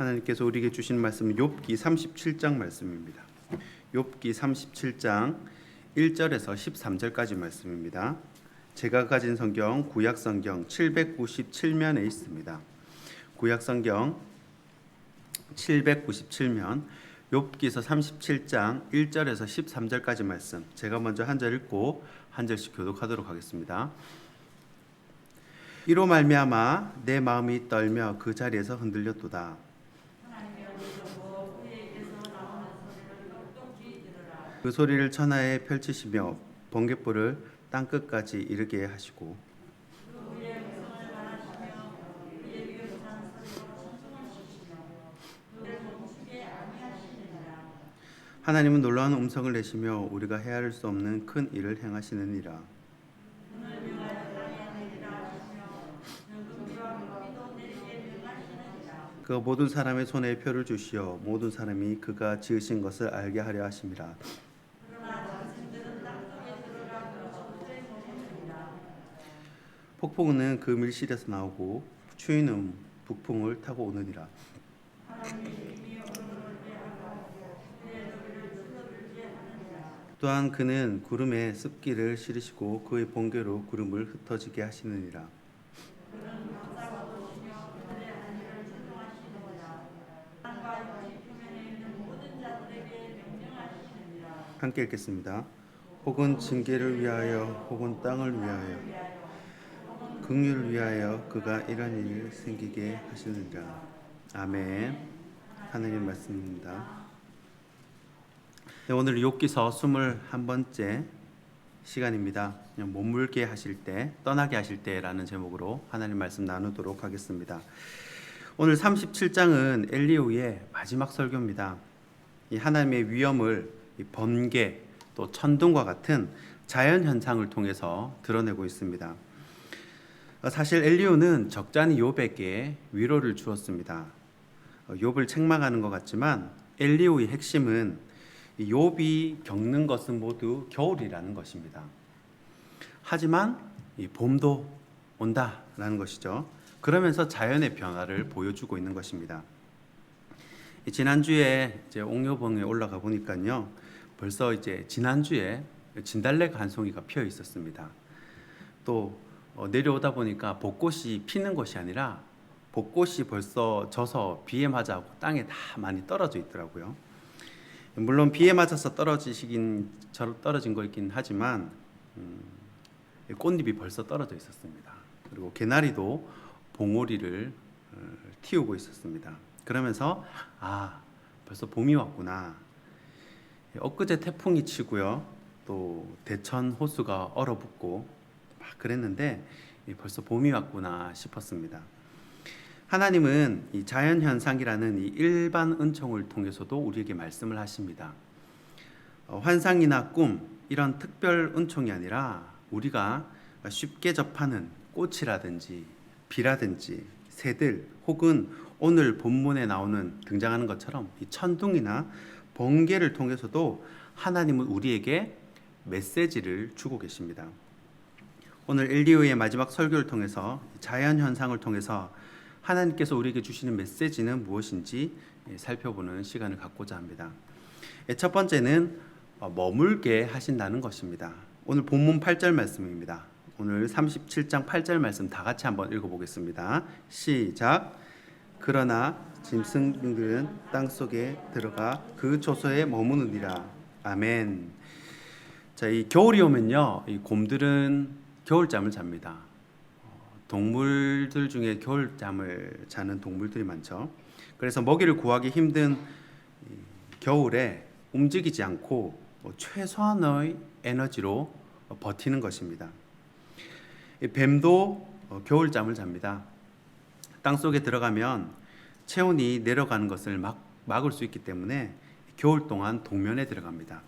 하나님께서 우리에게 주신 말씀은 욥기 37장 말씀입니다. 욥기 37장 1절에서 13절까지 말씀입니다. 제가 가진 성경 구약 성경 797면에 있습니다. 구약 성경 797면 욥기서 37장 1절에서 13절까지 말씀 제가 먼저 한 절 읽고 한 절씩 교독하도록 하겠습니다. 이로 말미암아 내 마음이 떨며 그 자리에서 흔들렸도다. 그 소리를 천하에 펼치시며 번갯불을 땅 끝까지 이르게 하시고 하나님은 놀라운 음성을 내시며 우리가 헤아릴 수 없는 큰 일을 행하시느니라. 그 모든 사람의 손에 표를 주시어 모든 사람이 그가 지으신 것을 알게 하려 하심이라. 폭풍은 그 밀실에서 나오고 추위는 북풍을 타고 오느니라. 또한 그는 구름에 습기를 실으시고 그의 번개로 구름을 흩어지게 하시느니라. 함께 읽겠습니다. 혹은 징계를 위하여 혹은 땅을 위하여 긍휼을 위하여 그가 이런 일을 생기게 하시느니라. 아멘. 하나님 말씀입니다. 네, 오늘 욥기서 21번째 시간입니다. 머물게 하실 때, 떠나게 하실 때라는 제목으로 하나님 말씀 나누도록 하겠습니다. 오늘 37장은 엘리후의 마지막 설교입니다. 이 하나님의 위엄을 이 번개 또 천둥과 같은 자연 현상을 통해서 드러내고 있습니다. 어, 사실 엘리후는 적잖이 욥에게 위로를 주었습니다. 어, 욥을 책망하는 것 같지만 엘리후의 핵심은 이 욥이 겪는 것은 모두 겨울이라는 것입니다. 하지만 이 봄도 온다라는 것이죠. 그러면서 자연의 변화를 보여주고 있는 것입니다. 이 지난주에 이제 옥녀봉에 올라가 보니까요. 벌써 이제 지난주에 진달래 간송이가 피어 있었습니다. 또 어, 내려오다 보니까 벚꽃이 피는 것이 아니라 벚꽃이 벌써 져서 비에 맞아 땅에 다 많이 떨어져 있더라고요. 물론 비에 맞아서 떨어지시긴 떨어진 거 있긴 하지만 음, 꽃잎이 벌써 떨어져 있었습니다. 그리고 개나리도 봉오리를 어, 틔우고 있었습니다. 그러면서 아 벌써 봄이 왔구나. 엊그제 태풍이 치고요. 또 대천 호수가 얼어붙고 막 그랬는데 벌써 봄이 왔구나 싶었습니다. 하나님은 이 자연 현상이라는 이 일반 은총을 통해서도 우리에게 말씀을 하십니다. 어, 환상이나 꿈 이런 특별 은총이 아니라 우리가 쉽게 접하는 꽃이라든지 비라든지 새들 혹은 오늘 본문에 나오는 등장하는 것처럼 이 천둥이나 번개를 통해서도 하나님은 우리에게 메시지를 주고 계십니다. 오늘 엘리오의 마지막 설교를 통해서 자연 현상을 통해서 하나님께서 우리에게 주시는 메시지는 무엇인지 살펴보는 시간을 갖고자 합니다. 첫 번째는 어, 머물게 하신다는 것입니다. 오늘 본문 8절 말씀입니다. 오늘 37장 8절 말씀 다 같이 한번 읽어보겠습니다. 시작. 그러나 짐승들은 땅 속에 들어가 그 조소에 머무느니라. 아멘. 자, 이 겨울이 오면요, 이 곰들은 겨울잠을 잡니다. 어, 동물들 중에 겨울잠을 자는 동물들이 많죠. 그래서 먹이를 구하기 힘든 겨울에 움직이지 않고 뭐 최소한의 에너지로 버티는 것입니다. 뱀도 어, 겨울잠을 잡니다. 땅 속에 들어가면 체온이 내려가는 것을 막, 막을 수 있기 때문에 겨울 동안 동면에 들어갑니다.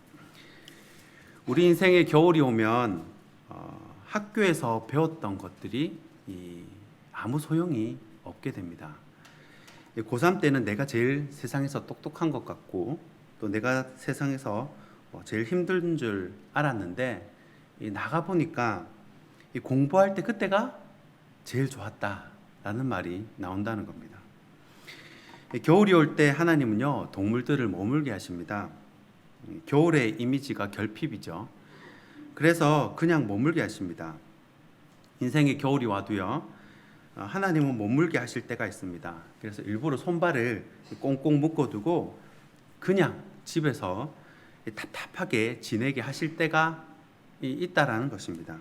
우리 인생에 겨울이 오면 어, 학교에서 배웠던 것들이 이, 아무 소용이 없게 됩니다. 고3 때는 내가 제일 세상에서 똑똑한 것 같고 또 내가 세상에서 어, 제일 힘든 줄 알았는데 나가 보니까 공부할 때 그때가 제일 좋았다라는 말이 나온다는 겁니다. 겨울이 올 때 하나님은요 동물들을 머물게 하십니다. 겨울의 이미지가 결핍이죠. 그래서 그냥 머물게 하십니다. 인생의 겨울이 와도요 어, 하나님은 머물게 하실 때가 있습니다. 그래서 일부러 손발을 꽁꽁 묶어두고 그냥 집에서 답답하게 지내게 하실 때가 이- 있다라는 것입니다.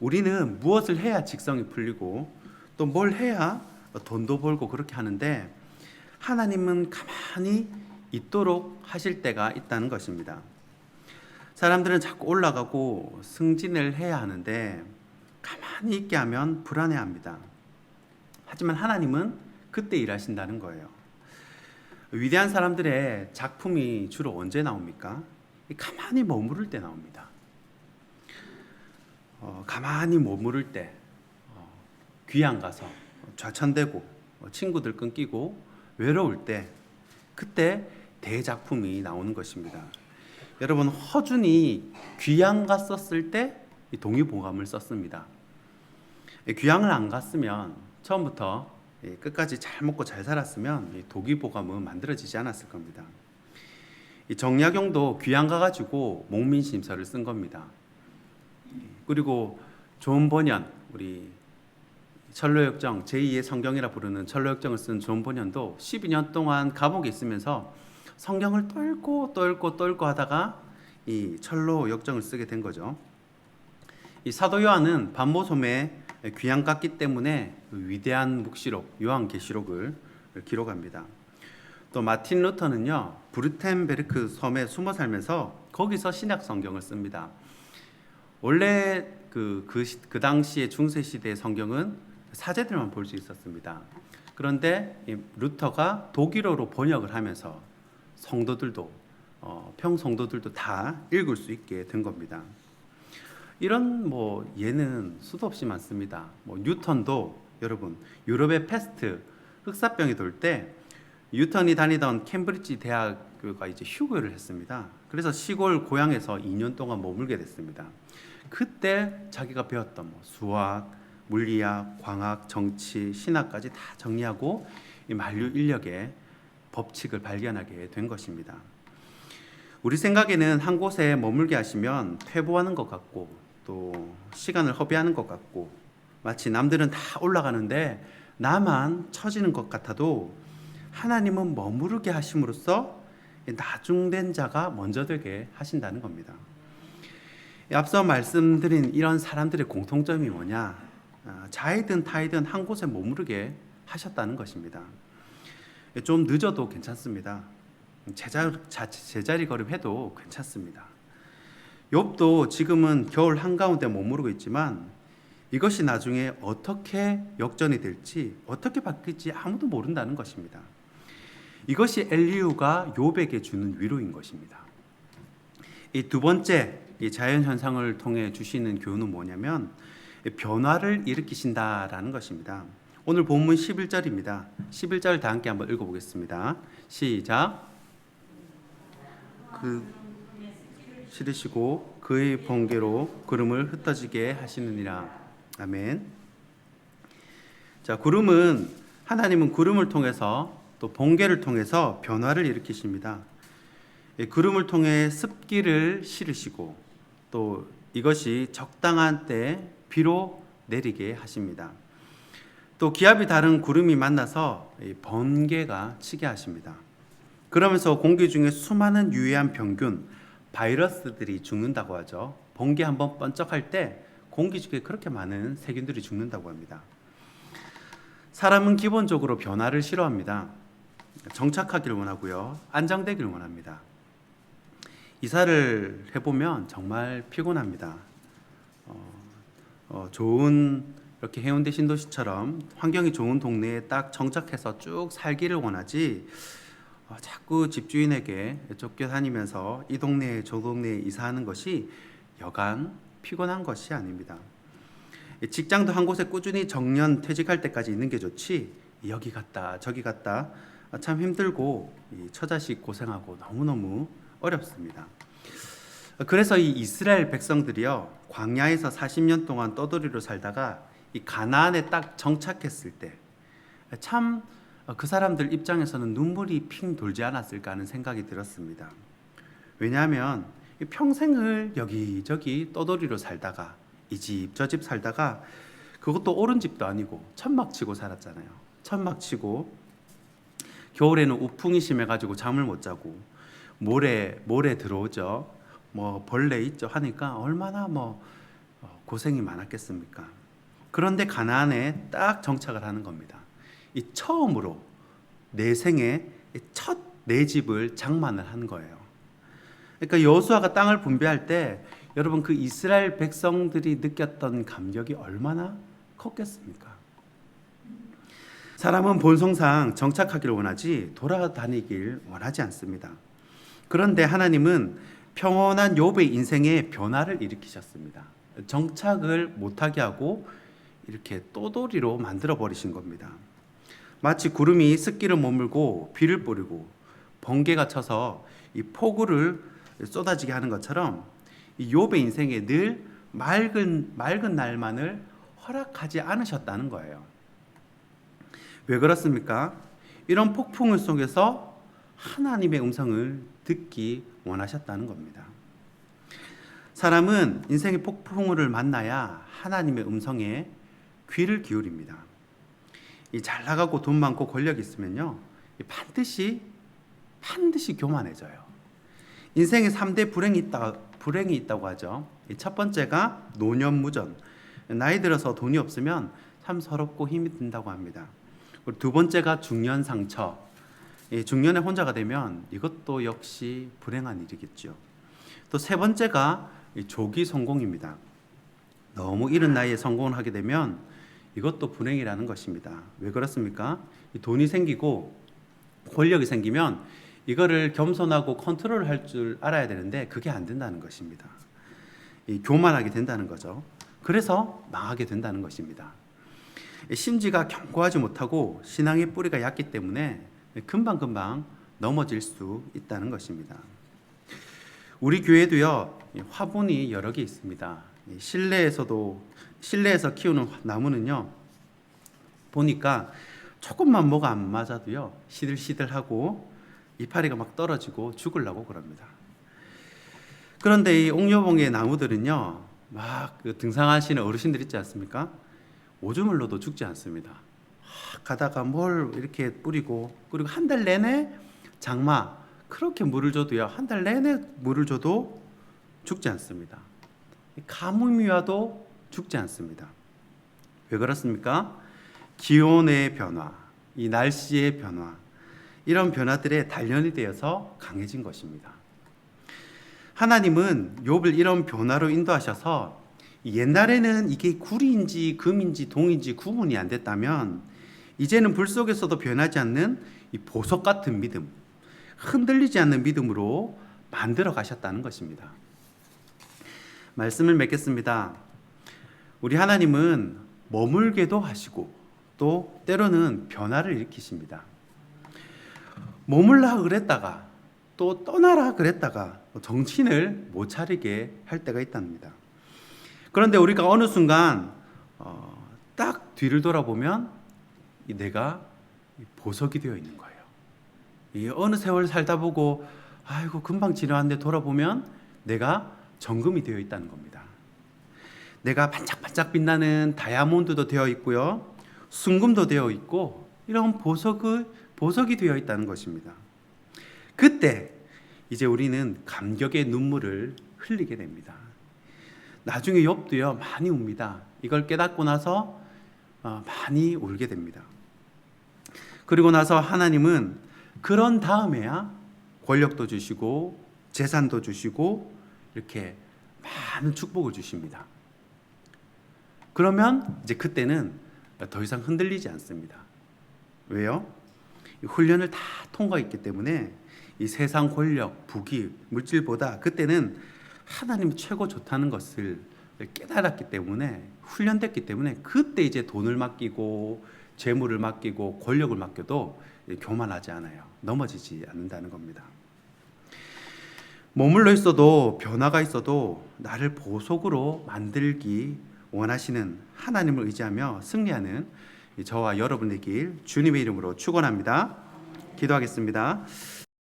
우리는 무엇을 해야 직성이 풀리고 또 뭘 해야 돈도 벌고 그렇게 하는데 하나님은 가만히 있도록 하실 때가 있다는 것입니다. 사람들은 자꾸 올라가고 승진을 해야 하는데 가만히 있게 하면 불안해합니다. 하지만 하나님은 그때 일하신다는 거예요. 위대한 사람들의 작품이 주로 언제 나옵니까? 가만히 머무를 때 나옵니다. 어, 가만히 머무를 때 어, 귀양 가서 좌천되고 어, 친구들 끊기고 외로울 때 그때 대작품이 나오는 것입니다. 여러분 허준이 귀양 갔었을 때 이 동의보감을 썼습니다. 이 귀양을 안 갔으면 처음부터 이 끝까지 잘 먹고 잘 살았으면 이 동의보감은 만들어지지 않았을 겁니다. 이 정약용도 귀양 가가지고 목민심서를 쓴 겁니다. 그리고 존 번연 우리 철로역정 제2의 성경이라 부르는 철로역정을 쓴 존 번연도 12년 동안 감옥에 있으면서 성경을 떨고 떨고 떨고 하다가 이 철로 역정을 쓰게 된 거죠. 이 사도 요한은 반모섬에 귀양 갔기 때문에 그 위대한 묵시록 요한 계시록을 기록합니다. 또 마틴 루터는요 브루텐베르크 섬에 숨어 살면서 거기서 신약 성경을 씁니다. 원래 그, 그, 시- 그 당시의 중세 시대의 성경은 사제들만 볼 수 있었습니다. 그런데 이 루터가 독일어로 번역을 하면서 성도들도 어, 평 성도들도 다 읽을 수 있게 된 겁니다. 이런 뭐 예는 수도 없이 많습니다. 뭐 뉴턴도 여러분 유럽의 패스트 흑사병이 돌 때 뉴턴이 다니던 캠브리지 대학교가 이제 휴교를 했습니다. 그래서 시골 고향에서 2년 동안 머물게 됐습니다. 그때 자기가 배웠던 뭐 수학, 물리학, 광학, 정치, 신학까지 다 정리하고 이 만류 인력의 법칙을 발견하게 된 것입니다. 우리 생각에는 한 곳에 머물게 하시면 퇴보하는 것 같고 또 시간을 허비하는 것 같고 마치 남들은 다 올라가는데 나만 처지는 것 같아도 하나님은 머무르게 하심으로써 나중된 자가 먼저 되게 하신다는 겁니다. 앞서 말씀드린 이런 사람들의 공통점이 뭐냐? 아, 자이든 타이든 한 곳에 머무르게 하셨다는 것입니다. 좀 늦어도 괜찮습니다. 제자, 자, 제자리 걸음해도 괜찮습니다. 욥도 지금은 겨울 한가운데 머무르고 있지만 이것이 나중에 어떻게 역전이 될지 어떻게 바뀔지 아무도 모른다는 것입니다. 이것이 엘리우가 욥에게 주는 위로인 것입니다. 이 두 번째 이 자연 현상을 통해 주시는 교훈은 뭐냐면 변화를 일으키신다라는 것입니다. 오늘 본문 11절입니다. 11절 다 함께 한번 읽어 보겠습니다. 시작. 그 실으시고 그의 번개로 구름을 흩어지게 하시느니라. 아멘. 자, 구름은 하나님은 구름을 통해서 또 번개를 통해서 변화를 일으키십니다. 이 구름을 통해 습기를 실으시고 또 이것이 적당한 때 비로 내리게 하십니다. 또 기압이 다른 구름이 만나서 이 번개가 치게 하십니다. 그러면서 공기 중에 수많은 유해한 병균, 바이러스들이 죽는다고 하죠. 번개 한번 번쩍할 때 공기 중에 그렇게 많은 세균들이 죽는다고 합니다. 사람은 기본적으로 변화를 싫어합니다. 정착하기를 원하고요. 안정되기를 원합니다. 이사를 해보면 정말 피곤합니다. 어, 어, 좋은 이렇게 해운대 신도시처럼 환경이 좋은 동네에 딱 정착해서 쭉 살기를 원하지 어, 자꾸 집주인에게 쫓겨 다니면서 이 동네에 저 동네에 이사하는 것이 여간 피곤한 것이 아닙니다. 직장도 한 곳에 꾸준히 정년 퇴직할 때까지 있는 게 좋지 여기 갔다 저기 갔다 아, 참 힘들고 이 처자식 고생하고 너무너무 어렵습니다. 그래서 이 이스라엘 백성들이요 광야에서 40년 동안 떠돌이로 살다가 이 가나안에 딱 정착했을 때참 어, 그 사람들 입장에서는 눈물이 핑 돌지 않았을까 하는 생각이 들었습니다. 왜냐하면 이 평생을 여기저기 떠돌이로 살다가 이 집 저 집 살다가 그것도 옳은 집도 아니고 천막 치고 살았잖아요. 천막 치고 겨울에는 우풍이 심해가지고 잠을 못 자고 모래 모래 들어오죠. 뭐 벌레 있죠 하니까 얼마나 뭐 어, 고생이 많았겠습니까. 그런데 가나안에 딱 정착을 하는 겁니다. 이 처음으로 내 생에 첫 내 집을 장만을 한 거예요. 그러니까 여호수아가 땅을 분배할 때 여러분 그 이스라엘 백성들이 느꼈던 감격이 얼마나 컸겠습니까? 사람은 본성상 정착하기를 원하지 돌아다니길 원하지 않습니다. 그런데 하나님은 평온한 욥의 인생에 변화를 일으키셨습니다. 정착을 못하게 하고 이렇게 또돌이로 만들어 버리신 겁니다. 마치 구름이 습기를 머물고 비를 뿌리고 번개가 쳐서 이 폭우를 쏟아지게 하는 것처럼 이 욥의 인생에 늘 맑은 맑은 날만을 허락하지 않으셨다는 거예요. 왜 그렇습니까? 이런 폭풍을 속에서 하나님의 음성을 듣기 원하셨다는 겁니다. 사람은 인생의 폭풍우를 만나야 하나님의 음성에 귀를 기울입니다. 이 잘 나가고 돈 많고 권력 있으면요, 이 반드시 반드시 교만해져요. 인생에 3대 불행이 있다 불행이 있다고 하죠. 이첫 번째가 노년무전. 나이 들어서 돈이 없으면 참 서럽고 힘이 든다고 합니다. 두 번째가 중년 상처. 이 중년에 혼자가 되면 이것도 역시 불행한 일이겠죠. 또 세 번째가 이 조기 성공입니다. 너무 이른 나이에 성공을 하게 되면 이것도 불행이라는 것입니다. 왜 그렇습니까? 이 돈이 생기고 권력이 생기면 이거를 겸손하고 컨트롤 할 줄 알아야 되는데 그게 안 된다는 것입니다. 이 교만하게 된다는 거죠. 그래서 망하게 된다는 것입니다. 심지가 견고하지 못하고 신앙의 뿌리가 얕기 때문에 금방금방 넘어질 수 있다는 것입니다. 우리 교회도요 화분이 여러 개 있습니다. 실내에서도 실내에서 키우는 나무는요 보니까 조금만 뭐가 안 맞아도요 시들시들하고 이파리가 막 떨어지고 죽으려고 그럽니다. 그런데 이 옥녀봉의 나무들은요 막 그 등산하시는 어르신들 있지 않습니까? 오줌을 넣어도 죽지 않습니다. 막 가다가 뭘 이렇게 뿌리고 그리고 한 달 내내 장마 그렇게 물을 줘도요 한 달 내내 물을 줘도 죽지 않습니다. 가뭄이 와도 죽지 않습니다. 왜 그렇습니까? 기온의 변화, 이 날씨의 변화, 이런 변화들에 단련이 되어서 강해진 것입니다. 하나님은 욥을 이런 변화로 인도하셔서 옛날에는 이게 구리인지 금인지 동인지 구분이 안 됐다면 이제는 불 속에서도 변하지 않는 이 보석 같은 믿음, 흔들리지 않는 믿음으로 만들어 가셨다는 것입니다. 말씀을 맺겠습니다. 우리 하나님은 머물게도 하시고 또 때로는 변화를 일으키십니다. 머물라 그랬다가 또 떠나라 그랬다가 정신을 못 차리게 할 때가 있답니다. 그런데 우리가 어느 순간 어, 딱 뒤를 돌아보면 이 내가 보석이 되어 있는 거예요. 이 어느 세월 살다 보고 아이고 금방 지나왔는데 돌아보면 내가 정금이 되어 있다는 겁니다. 내가 반짝반짝 빛나는 다이아몬드도 되어 있고요. 순금도 되어 있고 이런 보석을 보석이 되어 있다는 것입니다. 그때 이제 우리는 감격의 눈물을 흘리게 됩니다. 나중에 욥도요 많이 웁니다. 이걸 깨닫고 나서 어, 많이 울게 됩니다. 그리고 나서 하나님은 그런 다음에야 권력도 주시고 재산도 주시고 이렇게 많은 축복을 주십니다. 그러면 이제 그때는 더 이상 흔들리지 않습니다. 왜요? 훈련을 다 통과했기 때문에 이 세상 권력, 부귀, 물질보다 그때는 하나님이 최고 좋다는 것을 깨달았기 때문에 훈련됐기 때문에 그때 이제 돈을 맡기고 재물을 맡기고 권력을 맡겨도 교만하지 않아요. 넘어지지 않는다는 겁니다. 머물러 있어도 변화가 있어도 나를 보석으로 만들기 원하시는 하나님을 의지하며 승리하는 저와 여러분 되길 주님의 이름으로 축원합니다. 기도하겠습니다.